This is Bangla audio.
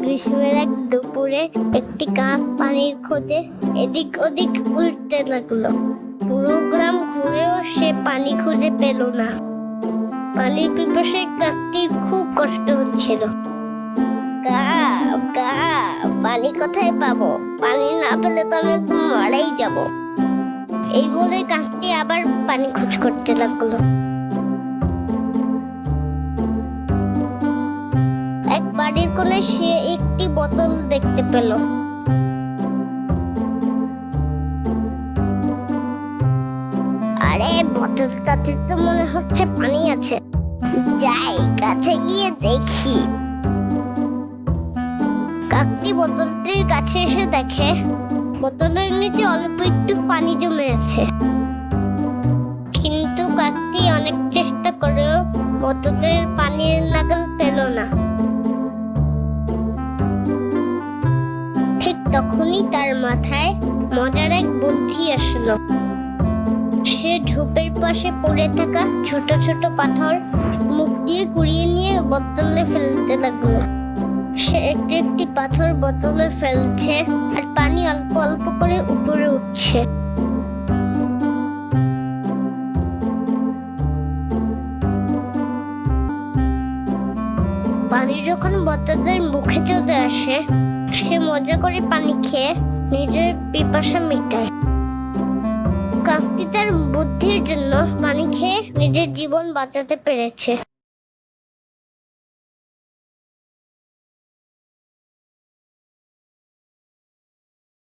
গ্রীষ্মের এক দুপুরে একটি কাক পানির খোঁজে এদিক ওদিক উল্টতে লাগল। পুরো গ্রাম ঘুরেও সে পানি খুঁজে পেল না। পানির পিপাসায় কাকটির খুব কষ্ট হচ্ছিল। কা কা পানি কোথায় পাবো? পানি না পেলে তো আমি মারাই যাব। এই বলে কাকটি আবার পানি খোঁজ করতে লাগল। বাড়ির কোণে সে একটি বোতল দেখতে পেল। আরে বোতলটাতে তো মনে হচ্ছে পানি আছে। যাই, কাছে গিয়ে দেখি। কাকটি বোতলটির কাছে এসে দেখে, বোতলের নিচে অল্প একটু পানি জমে আছে কিন্তু কাকটি অনেক চেষ্টা করেও বোতলের পানির নাগাল তখনই তার মাথায় মজার এক বুদ্ধি আসলো। সে ঝোপের পাশে পড়ে থাকা ছোট ছোট পাথর মুখ দিয়ে কুড়িয়ে নিয়ে বোতলে ফেলতে লাগল। সে একটি একটি পাথর বোতলে ফেলছে আর পানি অল্প অল্প করে উপরে উঠছে। পানি যখন বোতলের মুখে চলে আসে সে মজা করে পানি খেয়ে নিজের পিপাসা মিটায়। কাকতি তার বুদ্ধির জন্য পানি খেয়ে নিজের জীবন বাঁচাতে পেরেছে।